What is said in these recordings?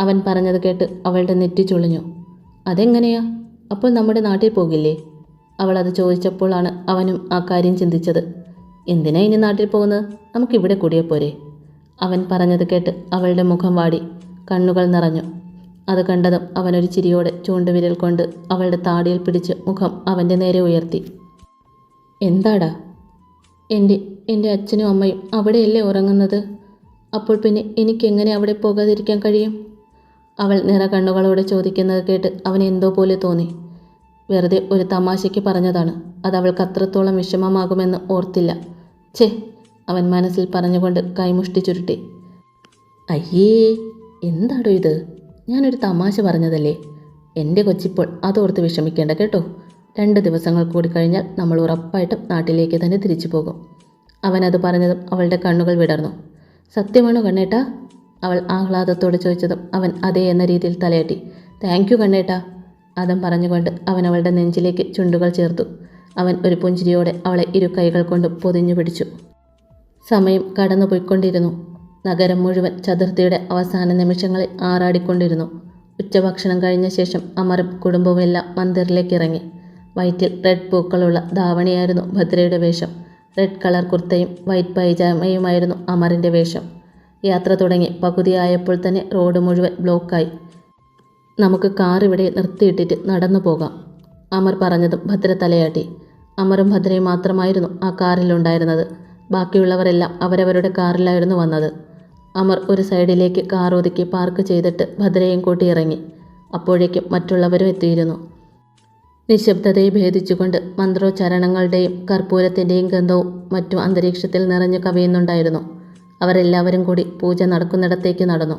അവൻ പറഞ്ഞത് കേട്ട് അവളുടെ നെറ്റി ചുളിഞ്ഞു. അതെങ്ങനെയാ? അപ്പോൾ നമ്മുടെ നാട്ടിൽ പോകില്ലേ? അവൾ അത് ചോദിച്ചപ്പോഴാണ് അവനും ആ കാര്യം ചിന്തിച്ചത്. എന്തിനാ ഇനി നാട്ടിൽ പോകുന്നത്? നമുക്കിവിടെ കൂടിയേ പോരെ. അവൻ പറഞ്ഞത് കേട്ട് അവളുടെ മുഖം വാടി കണ്ണുകൾ നിറഞ്ഞു. അത് കണ്ടതും അവനൊരു ചിരിയോടെ ചൂണ്ടുവിരൽ കൊണ്ട് അവളുടെ താടിയിൽ പിടിച്ച് മുഖം അവന്റെ നേരെ ഉയർത്തി. എന്താടാ? എന്റെ എന്റെ അച്ഛനും അമ്മയും അവിടെയല്ലേ ഉറങ്ങുന്നത്? അപ്പോൾ പിന്നെ എനിക്കെങ്ങനെ അവിടെ പോകാതിരിക്കാൻ കഴിയും? അവൾ നിറ കണ്ണുകളോടെ ചോദിക്കുന്നത് കേട്ട് അവന് എന്തോ പോലെ തോന്നി. വെറുതെ ഒരു തമാശയ്ക്ക് പറഞ്ഞതാണ്. അത് അവൾക്ക് അത്രത്തോളം വിഷമമാകുമെന്ന് ഓർത്തില്ല. ഛേ അവൻ മനസ്സിൽ പറഞ്ഞുകൊണ്ട് കൈമുഷ്ടി ചുരുട്ടി. അയ്യേ എന്താടോ ഇത്? ഞാനൊരു തമാശ പറഞ്ഞതല്ലേ? എന്റെ കൊച്ചിപ്പോൾ അതോർത്ത് വിഷമിക്കേണ്ട കേട്ടോ. രണ്ട് ദിവസങ്ങൾ കൂടി കഴിഞ്ഞാൽ നമ്മൾ ഉറപ്പായിട്ടും നാട്ടിലേക്ക് തന്നെ തിരിച്ചു പോകും. അവനത് പറഞ്ഞതും അവളുടെ കണ്ണുകൾ വിടർന്നു. സത്യമാണോ കണ്ണേട്ടാ? അവൾ ആഹ്ലാദത്തോടെ ചോദിച്ചതും അവൻ അതേ എന്ന രീതിയിൽ തലയാട്ടി. താങ്ക് യു കണ്ണേട്ടാ അതും പറഞ്ഞുകൊണ്ട് അവൻ അവളുടെ നെഞ്ചിലേക്ക് ചുണ്ടുകൾ ചേർത്തു. അവൻ ഒരു പുഞ്ചിരിയോടെ അവളെ ഇരു കൈകൾ കൊണ്ട് പൊതിഞ്ഞു പിടിച്ചു. സമയം കടന്നു പോയിക്കൊണ്ടിരുന്നു നഗരം മുഴുവൻ ചതുർത്ഥിയുടെ അവസാന നിമിഷങ്ങളിൽ ആറാടിക്കൊണ്ടിരുന്നു. ഉച്ചഭക്ഷണം കഴിഞ്ഞ ശേഷം അമറും കുടുംബവും എല്ലാം മന്ദിറിലേക്ക് ഇറങ്ങി വയറ്റിൽ റെഡ് പൂക്കളുള്ള ധാവണിയായിരുന്നു ഭദ്രയുടെ വേഷം. റെഡ് കളർ കുർത്തയും വൈറ്റ് പൈജാമയുമായിരുന്നു അമറിന്റെ വേഷം. യാത്ര തുടങ്ങി. പകുതിയായപ്പോൾ തന്നെ റോഡ് മുഴുവൻ ബ്ലോക്കായി. നമുക്ക് കാർ ഇവിടെ നിർത്തിയിട്ടിട്ട് നടന്നു പോകാം അമർ പറഞ്ഞതും ഭദ്ര തലയാട്ടി. അമറും ഭദ്രയും മാത്രമായിരുന്നു ആ കാറിലുണ്ടായിരുന്നത്. ബാക്കിയുള്ളവരെല്ലാം അവരവരുടെ കാറിലായിരുന്നു വന്നത്. അമർ ഒരു സൈഡിലേക്ക് കാർ ഒതുക്കി പാർക്ക് ചെയ്തിട്ട് ഭദ്രയും കൂട്ടി ഇറങ്ങി. അപ്പോഴേക്കും മറ്റുള്ളവരും എത്തിയിരുന്നു. നിശബ്ദതയെ ഭേദിച്ചുകൊണ്ട് മന്ത്രോച്ചാരണങ്ങളുടെയും കർപ്പൂരത്തിന്റെയും ഗന്ധവും മറ്റും അന്തരീക്ഷത്തിൽ നിറഞ്ഞു കവിയുന്നുണ്ടായിരുന്നു. അവരെല്ലാവരും കൂടി പൂജ നടക്കുന്നിടത്തേക്ക് നടന്നു.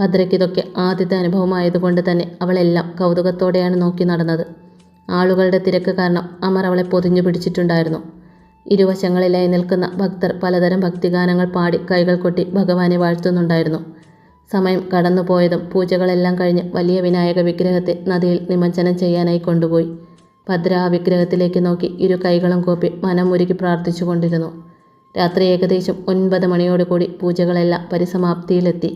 ഭദ്രയ്ക്കിതൊക്കെ ആദ്യത്തെ അനുഭവമായതുകൊണ്ട് തന്നെ അവളെല്ലാം കൗതുകത്തോടെയാണ് നോക്കി നടന്നത്. ആളുകളുടെ തിരക്ക് കാരണം അമർ അവളെ പൊതിഞ്ഞു പിടിച്ചിട്ടുണ്ടായിരുന്നു. ഇരുവശങ്ങളിലായി നിൽക്കുന്ന ഭക്തർ പലതരം ഭക്തിഗാനങ്ങൾ പാടി കൈകൾ കൊട്ടി ഭഗവാനെ വാഴ്ത്തുന്നുണ്ടായിരുന്നു. സമയം കടന്നുപോയതും പൂജകളെല്ലാം കഴിഞ്ഞ് വലിയ വിനായക വിഗ്രഹത്തെ നദിയിൽ നിമജ്ജനം ചെയ്യാനായി കൊണ്ടുപോയി. ഭദ്ര ആ വിഗ്രഹത്തിലേക്ക് നോക്കി ഇരു കൈകളും കൂപ്പി മനമുരുകി പ്രാർത്ഥിച്ചുകൊണ്ടിരുന്നു. രാത്രി ഏകദേശം ഒൻപത് മണിയോടുകൂടി പൂജകളെല്ലാം പരിസമാപ്തിയിലെത്തി.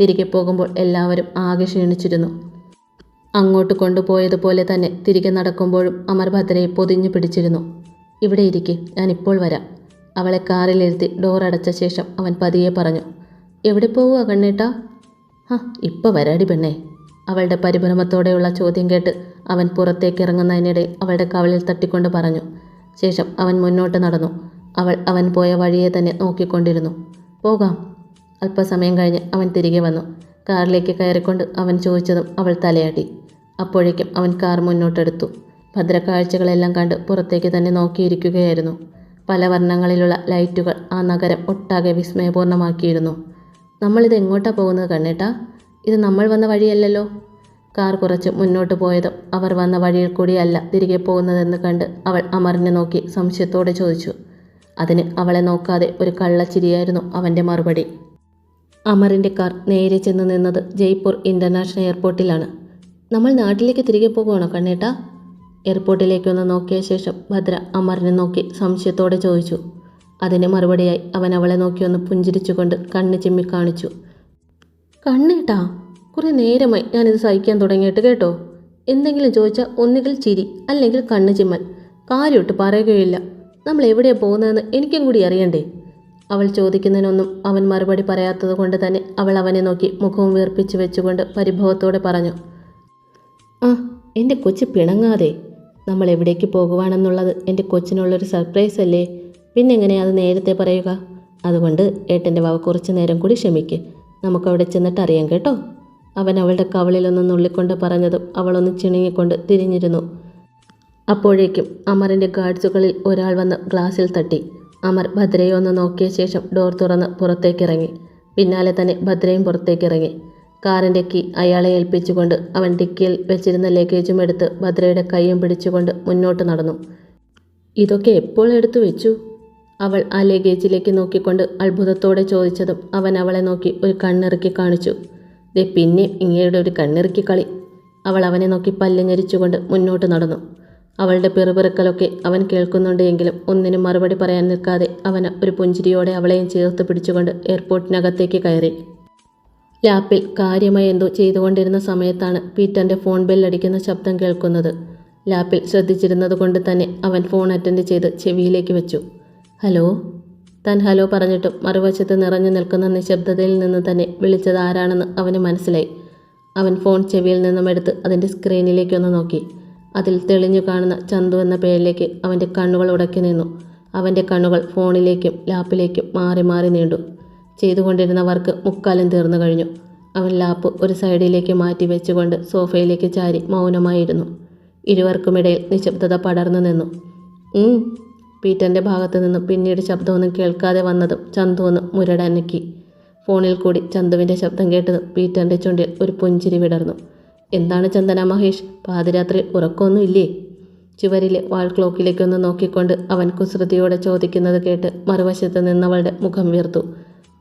തിരികെ പോകുമ്പോൾ എല്ലാവരും ആകെ ക്ഷീണിച്ചിരുന്നു. അങ്ങോട്ട് കൊണ്ടുപോയതുപോലെ തന്നെ തിരികെ നടക്കുമ്പോഴും അമർ ഭദ്രയെ പൊതിഞ്ഞു പിടിച്ചിരുന്നു. ഇവിടെ ഇരിക്കെ ഞാനിപ്പോൾ വരാം. അവളെ കാറിലിരുത്തി അടച്ച ശേഷം അവൻ പതിയെ പറഞ്ഞു എവിടെ പോവുക കണ്ണേട്ടാ? ഹാ ഇപ്പോൾ വരാടി പെണ്ണേ. അവളുടെ പരിഭ്രമത്തോടെയുള്ള ചോദ്യം കേട്ട് അവൻ പുറത്തേക്ക് ഇറങ്ങുന്നതിനിടെ അവളുടെ കവളിൽ തട്ടിക്കൊണ്ട് പറഞ്ഞു. ശേഷം അവൻ മുന്നോട്ട് നടന്നു. അവൾ അവൻ പോയ വഴിയെ തന്നെ നോക്കിക്കൊണ്ടിരുന്നു. പോകാം. അല്പസമയം കഴിഞ്ഞ് അവൻ തിരികെ വന്നു. കാറിലേക്ക് കയറിക്കൊണ്ട് അവൻ ചോദിച്ചതും അവൾ തലയാട്ടി. അപ്പോഴേക്കും അവൻ കാർ മുന്നോട്ടെടുത്തു. ഭദ്രക്കാഴ്ചകളെല്ലാം കണ്ട് പുറത്തേക്ക് തന്നെ നോക്കിയിരിക്കുകയായിരുന്നു. പല വർണങ്ങളിലുള്ള ലൈറ്റുകൾ ആ നഗരം ഒട്ടാകെ വിസ്മയപൂർണമാക്കിയിരുന്നു നമ്മളിത് എങ്ങോട്ടാണ് പോകുന്നത് കണ്ണേട്ടാ? ഇത് നമ്മൾ വന്ന വഴിയല്ലല്ലോ? കാർ കുറച്ച് മുന്നോട്ട് പോയതും അവർ വന്ന വഴിയിൽ കൂടിയല്ല തിരികെ പോകുന്നതെന്ന് കണ്ട് അവൾ അമറിനെ നോക്കി സംശയത്തോടെ ചോദിച്ചു. അതിന് അവളെ നോക്കാതെ ഒരു കള്ളച്ചിരിയായിരുന്നു അവന്റെ മറുപടി. അമറിന്റെ കാർ നേരെ ചെന്ന് നിന്നത് ജയ്പൂർ ഇന്റർനാഷണൽ എയർപോർട്ടിലാണ്. നമ്മൾ നാട്ടിലേക്ക് തിരികെ പോകുവാണോ കണ്ണേട്ടാ? എയർപോർട്ടിലേക്കൊന്ന് നോക്കിയ ശേഷം ഭദ്ര അമറിനെ നോക്കി സംശയത്തോടെ ചോദിച്ചു. അതിന് മറുപടിയായി അവൻ അവളെ നോക്കി ഒന്ന് പുഞ്ചിരിച്ചുകൊണ്ട് കണ്ണ് ചിമ്മി കാണിച്ചു. കണ്ണേട്ടാ കുറേ നേരമായി ഞാനിത് സഹിക്കാൻ തുടങ്ങിയിട്ട് കേട്ടോ. എന്തെങ്കിലും ചോദിച്ചാൽ ഒന്നുകിൽ ചിരി അല്ലെങ്കിൽ കണ്ണ് ചിമ്മൽ. കാര്യമൊട്ട് പറയുകയില്ല നമ്മൾ എവിടെയാണ് പോകുന്നതെന്ന് എനിക്കും കൂടി അറിയണ്ടേ? അവൾ ചോദിക്കുന്നതിനൊന്നും അവൻ മറുപടി പറയാത്തത് കൊണ്ട് തന്നെ അവൾ അവനെ നോക്കി മുഖവും വീർപ്പിച്ച് വെച്ചുകൊണ്ട് പരിഭവത്തോടെ പറഞ്ഞു ആ എന്റെ കൊച്ചു പിണങ്ങാതെ. നമ്മൾ എവിടേക്ക് പോകുവാണെന്നുള്ളത് എന്റെ കൊച്ചിനുള്ളൊരു സർപ്രൈസ് അല്ലേ? പിന്നെ എങ്ങനെയാ അത് നേരത്തെ പറയുക? അതുകൊണ്ട് ഏട്ടന്റെ വാവ് കുറച്ച് നേരം കൂടി ക്ഷമിക്ക്. നമുക്കവിടെ ചെന്നിട്ട് അറിയാം കേട്ടോ. അവൻ അവളുടെ കവളിലൊന്ന് നുള്ളിക്കൊണ്ട് പറഞ്ഞതും അവളൊന്ന് ചിണുങ്ങിക്കൊണ്ട് തിരിഞ്ഞിരുന്നു. അപ്പോഴേക്കും അമറിന്റെ ഗാർഡ്സുകളിൽ ഒരാൾ വന്ന് ഗ്ലാസ്സിൽ തട്ടി. അമർ ഭദ്രയെ ഒന്ന് നോക്കിയ ശേഷം ഡോർ തുറന്ന് പുറത്തേക്കിറങ്ങി. പിന്നാലെ തന്നെ ഭദ്രയും പുറത്തേക്കിറങ്ങി. കാറിന്റെ കീ അയാളെ ഏൽപ്പിച്ചുകൊണ്ട് അവൻ ഡിക്കിയിൽ വെച്ചിരുന്ന ലഗേജും എടുത്ത് ഭദ്രയുടെ കൈയും പിടിച്ചുകൊണ്ട് മുന്നോട്ട് നടന്നു. ഇതൊക്കെ എപ്പോൾ എടുത്തു വെച്ചു? അവൾ ആ ലഗേജിലേക്ക് നോക്കിക്കൊണ്ട് അത്ഭുതത്തോടെ ചോദിച്ചതും അവൻ അവളെ നോക്കി ഒരു കണ്ണിറുക്കി കാണിച്ചു. ദേ പിന്നെ ഇങ്ങയുടെ ഒരു കണ്ണിറുക്കി കളി. അവൾ അവനെ നോക്കി പല്ലഞ്ഞരിച്ചുകൊണ്ട് മുന്നോട്ട് നടന്നു. അവളുടെ പിറുപിറുക്കലൊക്കെ അവൻ കേൾക്കുന്നുണ്ട് എങ്കിലും ഒന്നിനും മറുപടി പറയാൻ നിൽക്കാതെ അവൻ ഒരു പുഞ്ചിരിയോടെ അവളെയും ചേർത്ത് പിടിച്ചുകൊണ്ട് എയർപോർട്ടിനകത്തേക്ക് കയറി. ലാപ്പിൽ കാര്യമായി എന്തോ ചെയ്തുകൊണ്ടിരുന്ന സമയത്താണ് പീറ്ററിന്റെ ഫോൺ ബെല്ലടിക്കുന്ന ശബ്ദം കേൾക്കുന്നത്. ലാപ്പിൽ ശ്രദ്ധിച്ചിരുന്നത് കൊണ്ട് തന്നെ അവൻ ഫോൺ അറ്റൻഡ് ചെയ്ത് ചെവിയിലേക്ക് വെച്ചു. ഹലോ? താൻ ഹലോ പറഞ്ഞിട്ടും മറുവശത്ത് നിറഞ്ഞു നിൽക്കുന്ന നിശബ്ദതയിൽ നിന്ന് തന്നെ വിളിച്ചത് ആരാണെന്ന് അവന് മനസ്സിലായി. അവൻ ഫോൺ ചെവിയിൽ നിന്നും എടുത്ത് അതിന്റെ സ്ക്രീനിലേക്കൊന്ന് നോക്കി. അതിൽ തെളിഞ്ഞു കാണുന്ന ചന്തു എന്ന പേരിലേക്ക് അവന്റെ കണ്ണുകൾ ഉടക്കി നിന്നു. അവന്റെ കണ്ണുകൾ ഫോണിലേക്കും ലാപ്പിലേക്കും മാറി മാറി നീണ്ടു. ചെയ്തുകൊണ്ടിരുന്ന വർക്ക് മുക്കാലും തീർന്നു കഴിഞ്ഞു. അവൻ ലാപ്പ് ഒരു സൈഡിലേക്ക് മാറ്റി വെച്ചുകൊണ്ട് സോഫയിലേക്ക് ചാരി മൗനമായിരുന്നു. ഇരുവർക്കുമിടയിൽ നിശബ്ദത പടർന്നു നിന്നു. പീറ്റന്റെ ഭാഗത്തു നിന്നും പിന്നീട് ശബ്ദമൊന്നും കേൾക്കാതെ വന്നതും ചന്തു ഒന്ന് മുരടനക്കി. ഫോണിൽ കൂടി ചന്തുവിന്റെ ശബ്ദം കേട്ടതും പീറ്ററിന്റെ ചുണ്ടിൽ ഒരു പുഞ്ചിരി വിടർന്നു. എന്താണ് ചന്ദന മഹേഷ്? പാതിരാത്രി ഉറക്കമൊന്നും ഇല്ലേ ചുവരിലെ വാൾ ക്ലോക്കിലേക്കൊന്ന് നോക്കിക്കൊണ്ട് അവൻ കുസൃതിയോടെ ചോദിക്കുന്നത് കേട്ട് മറുവശത്ത് നിന്നവളുടെ മുഖം വീർത്തു.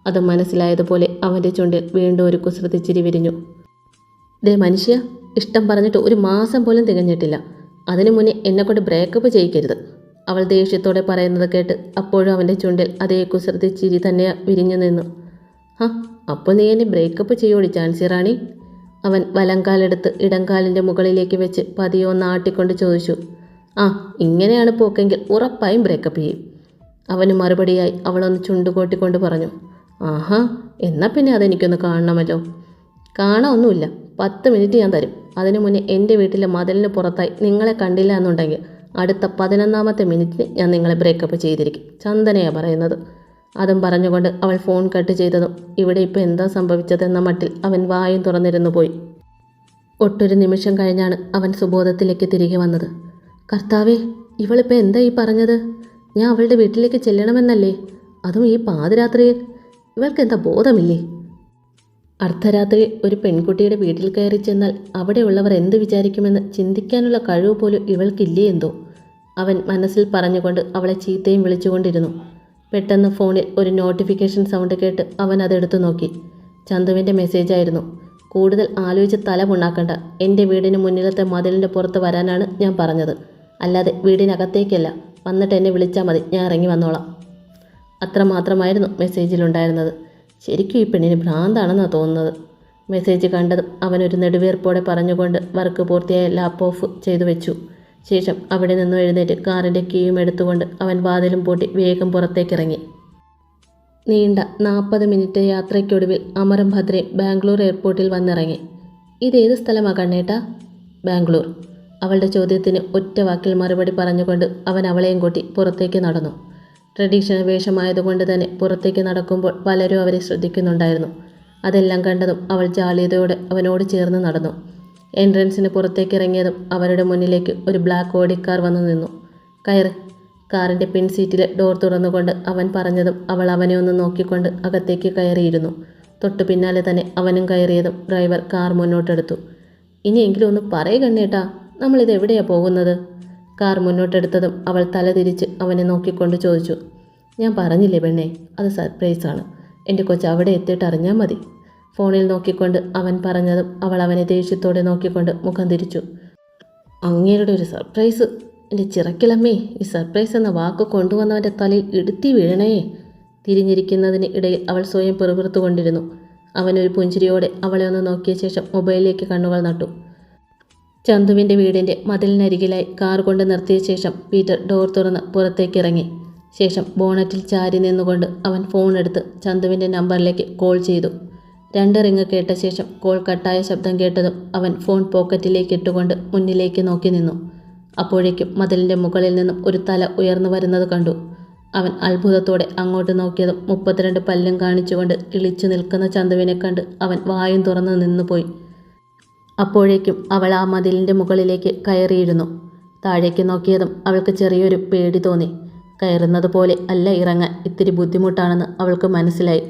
അത് മനസ്സിലായതുപോലെ അവന്റെ ചുണ്ടിൽ വീണ്ടും ഒരു കുസൃതി ചിരി വിരിഞ്ഞു. ദേ മനുഷ്യ ഇഷ്ടം പറഞ്ഞിട്ട് ഒരു മാസം പോലും തികഞ്ഞിട്ടില്ല. അതിനു മുന്നേ എന്നെക്കൊണ്ട് ബ്രേക്കപ്പ് ചെയ്യിക്കരുത്. അവൾ ദേഷ്യത്തോടെ പറയുന്നത് കേട്ട് അപ്പോഴും അവന്റെ ചുണ്ടിൽ അതേ കുസൃതി ചിരി തന്നെ വിരിഞ്ഞു നിന്നു. ആ അപ്പോൾ നീ എന്നെ ബ്രേക്കപ്പ് ചെയ്യോടി ചാൻസി റാണി? അവൻ വലങ്കാലെടുത്ത് ഇടംകാലിന്റെ മുകളിലേക്ക് വെച്ച് പതിയോ നാട്ടിക്കൊണ്ട് ചോദിച്ചു ആ ഇങ്ങനെയാണ് പോക്കെങ്കിൽ ഉറപ്പായും ബ്രേക്കപ്പ് ചെയ്യും. അവന് മറുപടിയായി അവളൊന്ന് ചുണ്ടുകൂട്ടിക്കൊണ്ട് പറഞ്ഞു ആഹാ എന്നാൽ പിന്നെ അതെനിക്കൊന്ന് കാണണമല്ലോ. കാണാമൊന്നുമില്ല പത്ത് മിനിറ്റ് ഞാൻ തരും. അതിനു മുന്നേ എന്റെ വീട്ടിലെ മതിലിന് പുറത്തായി നിങ്ങളെ കണ്ടില്ല എന്നുണ്ടെങ്കിൽ അടുത്ത പതിനൊന്നാമത്തെ മിനിറ്റിന് ഞാൻ നിങ്ങളെ ബ്രേക്കപ്പ് ചെയ്തിരിക്കും. ചന്ദനയാണ് പറയുന്നത്. അതും പറഞ്ഞുകൊണ്ട് അവൾ ഫോൺ കട്ട് ചെയ്തതും ഇവിടെ ഇപ്പോൾ എന്താ സംഭവിച്ചതെന്ന മട്ടിൽ അവൻ വായും തുറന്നിരുന്നു പോയി. ഒട്ടൊരു നിമിഷം കഴിഞ്ഞാണ് അവൻ സുബോധത്തിലേക്ക് തിരികെ വന്നത്. കർത്താവേ ഇവളിപ്പോൾ എന്താ ഈ പറഞ്ഞത്? ഞാൻ അവളുടെ വീട്ടിലേക്ക് ചെല്ലണമെന്നല്ലേ? അതും ഈ പാതിരാത്രിയിൽ? ഇവൾക്ക് എന്താ ബോധമില്ലേ? അർദ്ധരാത്രി ഒരു പെൺകുട്ടിയുടെ വീട്ടിൽ കയറി ചെന്നാൽ അവിടെയുള്ളവർ എന്ത് വിചാരിക്കുമെന്ന് ചിന്തിക്കാനുള്ള കഴിവ് പോലും ഇവൾക്കില്ലേ എന്തോ? അവൻ മനസ്സിൽ പറഞ്ഞുകൊണ്ട് അവളെ ചീത്തയും വിളിച്ചുകൊണ്ടിരുന്നു. പെട്ടെന്ന് ഫോണിൽ ഒരു നോട്ടിഫിക്കേഷൻ സൗണ്ട് കേട്ട് അവൻ അതെടുത്തു നോക്കി. ചന്തുവിന്റെ മെസ്സേജായിരുന്നു കൂടുതൽ ആലോചിച്ച് തല പുണ്ണാക്കണ്ട. എന്റെ വീടിന് മുന്നിലത്തെ മതിലിന്റെ പുറത്ത് വരാനാണ് ഞാൻ പറഞ്ഞത്. അല്ലാതെ വീടിനകത്തേക്കല്ല. വന്നിട്ട് എന്നെ വിളിച്ചാൽ മതി. ഞാൻ ഇറങ്ങി വന്നോളാം. അത്ര അത്രമാത്രമായിരുന്നു മെസ്സേജിലുണ്ടായിരുന്നത് ശരിക്കും ഈ പെണ്ണിന് ഭ്രാന്താണെന്നാണ് തോന്നുന്നത്. മെസ്സേജ് കണ്ടതും അവനൊരു നെടുവേർപ്പോടെ പറഞ്ഞുകൊണ്ട് വർക്ക് പൂർത്തിയായ ലാപ്പ് ഓഫ് ചെയ്തു വെച്ചു. ശേഷം അവിടെ നിന്നും എഴുന്നേറ്റ് കാറിന്റെ കീയും എടുത്തുകൊണ്ട് അവൻ വാതിലും പൂട്ടി വേഗം പുറത്തേക്കിറങ്ങി. നീണ്ട നാൽപ്പത് മിനിറ്റ് യാത്രയ്ക്കൊടുവിൽ അമരം ഭദ്രയും ബാംഗ്ലൂർ എയർപോർട്ടിൽ വന്നിറങ്ങി. ഇതേത് സ്ഥലമാണ് കണ്ണേട്ടാ? ബാംഗ്ലൂർ. അവളുടെ ചോദ്യത്തിന് ഒറ്റ വാക്കിൽ മറുപടി പറഞ്ഞുകൊണ്ട് അവൻ അവളെയും കൂട്ടി പുറത്തേക്ക് നടന്നു. ട്രഡീഷണൽ വേഷമായതുകൊണ്ട് തന്നെ പുറത്തേക്ക് നടക്കുമ്പോൾ പലരും അവരെ ശ്രദ്ധിക്കുന്നുണ്ടായിരുന്നു. അതെല്ലാം കണ്ടതും അവൾ ജാളിയതയോടെ അവനോട് ചേർന്ന് നടന്നു. എൻട്രൻസിന് പുറത്തേക്ക് ഇറങ്ങിയതും അവരുടെ മുന്നിലേക്ക് ഒരു ബ്ലാക്ക് ഓടി കാർ വന്നു നിന്നു. കയറ്. കാറിന്റെ പിൻസീറ്റിലെ ഡോർ തുറന്നുകൊണ്ട് അവൻ പറഞ്ഞതും അവൾ അവനെ ഒന്ന് നോക്കിക്കൊണ്ട് അകത്തേക്ക് കയറിയിരുന്നു. തൊട്ടു പിന്നാലെ തന്നെ അവനും കയറിയതും ഡ്രൈവർ കാർ മുന്നോട്ടെടുത്തു. ഇനിയെങ്കിലും ഒന്ന് പറയ കണ്ണേട്ടാ നമ്മളിത് എവിടെയാണ് പോകുന്നത്? കാർ മുന്നോട്ടെടുത്തതും അവൾ തല തിരിച്ച് അവനെ നോക്കിക്കൊണ്ട് ചോദിച്ചു. ഞാൻ പറഞ്ഞില്ലേ പെണ്ണേ അത് സർപ്രൈസാണ്. എന്റെ കൊച്ചു അവിടെ എത്തിയിട്ട് അറിഞ്ഞാൽ മതി. ഫോണിൽ നോക്കിക്കൊണ്ട് അവൻ പറഞ്ഞതും അവൾ അവനെ ദേഷ്യത്തോടെ നോക്കിക്കൊണ്ട് മുഖം തിരിച്ചു. അങ്ങേരുടെ ഒരു സർപ്രൈസ് എന്റെ ചിറക്കിലമ്മേ ഈ സർപ്രൈസ് എന്ന വാക്ക് കൊണ്ടുവന്നവന്റെ തലയിൽ ഇടുത്തി വീഴണേ. തിരിഞ്ഞിരിക്കുന്നതിന് ഇടയിൽ അവൾ സ്വയം പെറുപിറുത്തുകൊണ്ടിരുന്നു അവനൊരു പുഞ്ചിരിയോടെ അവളെ ഒന്ന് നോക്കിയ ശേഷം മൊബൈലിലേക്ക് കണ്ണുകൾ നട്ടു. ചന്തുവിന്റെ വീടിന്റെ മതിലിനരികിലായി കാർ കൊണ്ട് നിർത്തിയ ശേഷം പീറ്റർ ഡോർ തുറന്ന് പുറത്തേക്ക് ഇറങ്ങി ശേഷം ബോണറ്റിൽ ചാരി നിന്നുകൊണ്ട് അവൻ ഫോൺ എടുത്ത് ചന്തുവിന്റെ നമ്പറിലേക്ക് കോൾ ചെയ്തു. രണ്ട് റിങ് കേട്ട ശേഷം കോൾ കട്ടായ ശബ്ദം കേട്ടതും അവൻ ഫോൺ പോക്കറ്റിലേക്ക് ഇട്ടുകൊണ്ട് മുന്നിലേക്ക് നോക്കി നിന്നു. അപ്പോഴേക്കും മതിലിന്റെ മുകളിൽ നിന്നും ഒരു തല ഉയർന്നു വരുന്നത് കണ്ടു. അവൻ അത്ഭുതത്തോടെ അങ്ങോട്ട് നോക്കിയതും മുപ്പത്തിരണ്ട് പല്ലും കാണിച്ചുകൊണ്ട് ഇളിച്ചു നിൽക്കുന്ന ചന്തുവിനെ കണ്ട് അവൻ വായും തുറന്ന് നിന്നുപോയി. അപ്പോഴേക്കും അവൾ ആ മതിലിന്റെ മുകളിലേക്ക് കയറിയിരുന്നു. താഴേക്ക് നോക്കിയതും അവൾക്ക് ചെറിയൊരു പേടി തോന്നി. കയറുന്നത് പോലെ അല്ല ഇറങ്ങാൻ ഇത്തിരി ബുദ്ധിമുട്ടാണെന്ന് അവൾക്ക് മനസ്സിലായി.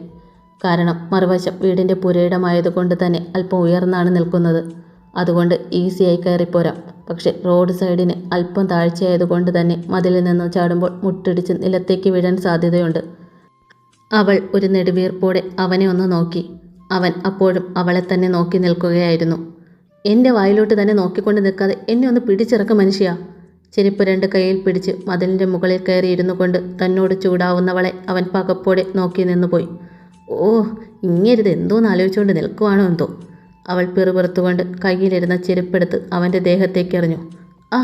കാരണം മറുവശം വീടിന്റെ പുരയിടമായതുകൊണ്ട് തന്നെ അല്പം ഉയർന്നാണ് നിൽക്കുന്നത്. അതുകൊണ്ട് ഈസിയായി കയറിപ്പോരാം. പക്ഷേ റോഡ് സൈഡിന് അല്പം താഴ്ചയായതുകൊണ്ട് തന്നെ മതിലിൽ നിന്ന് ചാടുമ്പോൾ മുട്ടിടിച്ച് നിലത്തേക്ക് വീഴാൻ സാധ്യതയുണ്ട്. അവൾ ഒരു നെടുവീർപ്പോടെ അവനെ ഒന്ന് നോക്കി. അവൻ അപ്പോഴും അവളെ തന്നെ നോക്കി നിൽക്കുകയായിരുന്നു. എന്റെ വായിലോട്ട് തന്നെ നോക്കിക്കൊണ്ട് നിൽക്കാതെ എന്നെ ഒന്ന് പിടിച്ചിറക്ക മനുഷ്യ. ചെരുപ്പ് രണ്ട് കൈയിൽ പിടിച്ച് മതിലിന്റെ മുകളിൽ കയറി ഇരുന്നു കൊണ്ട് തന്നോട് ചൂടാവുന്നവളെ അവൻ പകപ്പോടെ നോക്കി നിന്നുപോയി. ഓ ഇങ്ങരുത് എന്തോന്ന് ആലോചിച്ചുകൊണ്ട് നിൽക്കുവാണോ എന്തോ. അവൾ പിറുപിറുത്തുകൊണ്ട് കയ്യിലിരുന്ന ചെരുപ്പെടുത്ത് അവന്റെ ദേഹത്തേക്ക് എറിഞ്ഞു ആ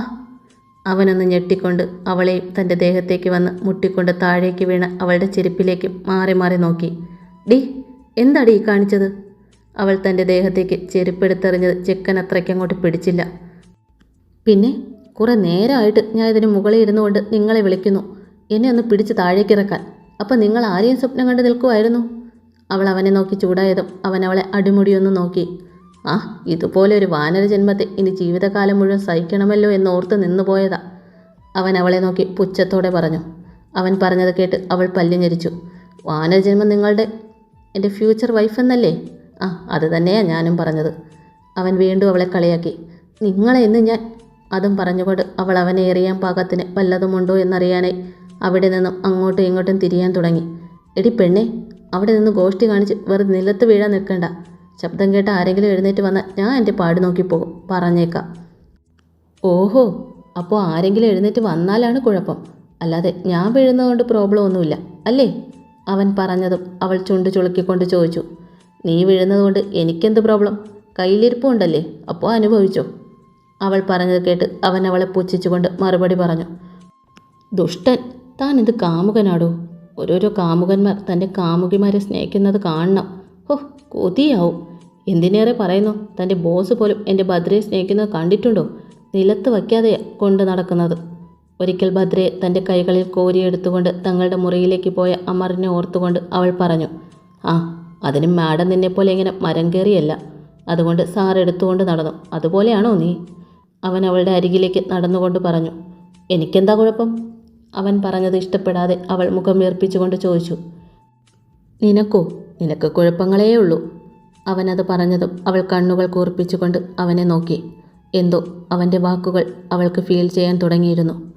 അവനൊന്ന് ഞെട്ടിക്കൊണ്ട് അവളെയും തന്റെ ദേഹത്തേക്ക് വന്ന് മുട്ടിക്കൊണ്ട് താഴേക്ക് വീണ അവളുടെ ചെരുപ്പിലേക്ക് മാറി മാറി നോക്കി. ഡി എന്താടി ഈ കാണിച്ചത്? അവൾ തന്റെ ദേഹത്തേക്ക് ചെരുപ്പെടുത്തെറിഞ്ഞത് ചെക്കൻ അത്രയ്ക്ക് അങ്ങോട്ട് പിടിച്ചില്ല. പിന്നെ കുറേ നേരമായിട്ട് ഞാൻ ഇതിന് മുകളിൽ ഇരുന്നുകൊണ്ട് നിങ്ങളെ വിളിക്കുന്നു. എന്നെ ഒന്ന് പിടിച്ച് താഴേക്കിറക്കാൻ. അപ്പം നിങ്ങൾ ആരെയും സ്വപ്നം കണ്ട് നിൽക്കുമായിരുന്നു അവൾ അവനെ നോക്കി ചൂടായതും അവൻ അവളെ അടിമുടിയൊന്ന് നോക്കി. ആ ഇതുപോലെ ഒരു വാനര ജന്മത്തെ ഇനി ജീവിതകാലം മുഴുവൻ സഹിക്കണമല്ലോ എന്നോർത്ത് നിന്നുപോയതാ അവൻ അവളെ നോക്കി പുച്ഛത്തോടെ പറഞ്ഞു. അവൻ പറഞ്ഞത് കേട്ട് അവൾ പല്ലിഞ്ഞരിച്ചു വാനരജന്മം നിങ്ങളുടെ എന്റെ ഫ്യൂച്ചർ വൈഫ് എന്നല്ലേ? ആ അത് തന്നെയാണ് ഞാനും പറഞ്ഞത്. അവൻ വീണ്ടും അവളെ കളിയാക്കി. നിങ്ങളെ ഇന്ന് ഞാൻ അതും പറഞ്ഞുകൊണ്ട് അവൾ അവനെ എറിയാൻ പാകത്തിന് വല്ലതുമുണ്ടോ എന്നറിയാനായി അവിടെ നിന്നും അങ്ങോട്ടും ഇങ്ങോട്ടും തിരിയാൻ തുടങ്ങി. എടി പെണ്ണെ അവിടെ നിന്ന് ഗോഷ്ടി കാണിച്ച് വെറുതെ നിലത്ത് വീഴാൻ നിൽക്കണ്ട. ശബ്ദം കേട്ട ആരെങ്കിലും എഴുന്നേറ്റ് വന്നാൽ ഞാൻ എന്റെ പാട് നോക്കി പോകും. പറഞ്ഞേക്കാം. ഓഹോ അപ്പോൾ ആരെങ്കിലും എഴുന്നേറ്റ് വന്നാലാണ് കുഴപ്പം. അല്ലാതെ ഞാൻ വീഴുന്നതുകൊണ്ട് പ്രോബ്ലം ഒന്നുമില്ല അല്ലേ? അവൻ പറഞ്ഞതും അവൾ ചുണ്ട് ചുളുക്കിക്കൊണ്ട് ചോദിച്ചു. നീ വീഴുന്നതുകൊണ്ട് എനിക്കെന്ത് പ്രോബ്ലം? കയ്യിലിരിപ്പുണ്ടല്ലേ അപ്പോൾ അനുഭവിച്ചോ? അവൾ പറഞ്ഞത് കേട്ട് അവൻ അവളെ പുച്ഛിച്ചുകൊണ്ട് മറുപടി പറഞ്ഞു. ദുഷ്ടൻ താൻ എന്ത് കാമുകനാടോ? ഓരോരോ കാമുകന്മാർ തന്റെ കാമുകിമാരെ സ്നേഹിക്കുന്നത് കാണണം. ഹോ കൊതിയാവും. എന്തിനേറെ പറയുന്നു? തന്റെ ബോസ് പോലും എന്റെ ഭദ്രയെ സ്നേഹിക്കുന്നത് കണ്ടിട്ടുണ്ടോ? നിലത്ത് വയ്ക്കാതെ കൊണ്ട് നടക്കുന്നത്. ഒരിക്കൽ ഭദ്രയെ തന്റെ കൈകളിൽ കോരിയെടുത്തുകൊണ്ട് തങ്ങളുടെ മുറിയിലേക്ക് പോയ അമറിനെ ഓർത്തുകൊണ്ട് അവൾ പറഞ്ഞു ആ അതിന് മാഡം നിന്നെപ്പോലെ ഇങ്ങനെ മരം കയറിയല്ല. അതുകൊണ്ട് സാർ എടുത്തുകൊണ്ട് നടന്നു. അതുപോലെയാണോ നീ? അവൻ അവളുടെ അരികിലേക്ക് നടന്നുകൊണ്ട് പറഞ്ഞു എനിക്കെന്താ കുഴപ്പം? അവൻ പറഞ്ഞത് ഇഷ്ടപ്പെടാതെ അവൾ മുഖം വീർപ്പിച്ചുകൊണ്ട് ചോദിച്ചു നിനക്കോ? നിനക്ക് കുഴപ്പങ്ങളേ ഉള്ളൂ. അവനത് പറഞ്ഞതും അവൾ കണ്ണുകൾ കൂർപ്പിച്ചുകൊണ്ട് അവനെ നോക്കി. എന്തോ അവന്റെ വാക്കുകൾ അവൾക്ക് ഫീൽ ചെയ്യാൻ തുടങ്ങിയിരുന്നു.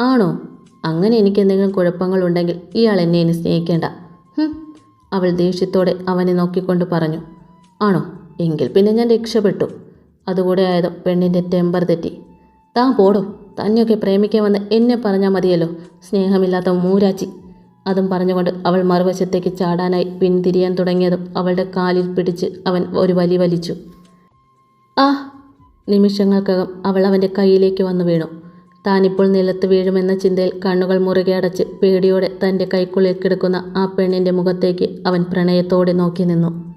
ആണോ? അങ്ങനെ എനിക്ക് എന്തെങ്കിലും കുഴപ്പങ്ങളുണ്ടെങ്കിൽ ഇയാൾ എന്നെ ഇനി സ്നേഹിക്കേണ്ട. അവൾ ദേഷ്യത്തോടെ അവനെ നോക്കിക്കൊണ്ട് പറഞ്ഞു. ആണോ? എങ്കിൽ പിന്നെ ഞാൻ രക്ഷപ്പെട്ടു. അതുകൂടെ ആയതും പെണ്ണിന്റെ ടെമ്പർ തെറ്റി. താൻ പോടോ. തന്നെയൊക്കെ പ്രേമിക്കാൻ വന്ന് എന്നെ പറഞ്ഞാൽ മതിയല്ലോ. സ്നേഹമില്ലാത്ത മൂരാച്ചി. അതും പറഞ്ഞുകൊണ്ട് അവൾ മറുവശത്തേക്ക് ചാടാനായി പിന്തിരിയാൻ തുടങ്ങിയതും അവളുടെ കാലിൽ പിടിച്ച് അവൻ ഒരു വലി വലിച്ചു. ആ നിമിഷങ്ങൾക്കകം അവൾ അവന്റെ കയ്യിലേക്ക് വന്നു വീണു. താനിപ്പോൾ നിലത്ത് വീഴുമെന്ന ചിന്തയിൽ കണ്ണുകൾ മുറുകെ അടച്ച് പേടിയോടെ തന്റെ കൈക്കുള്ളിൽ കിടക്കുന്ന ആ പെണ്ണിന്റെ മുഖത്തേക്ക് അവൻ പ്രണയത്തോടെ നോക്കി നിന്നു.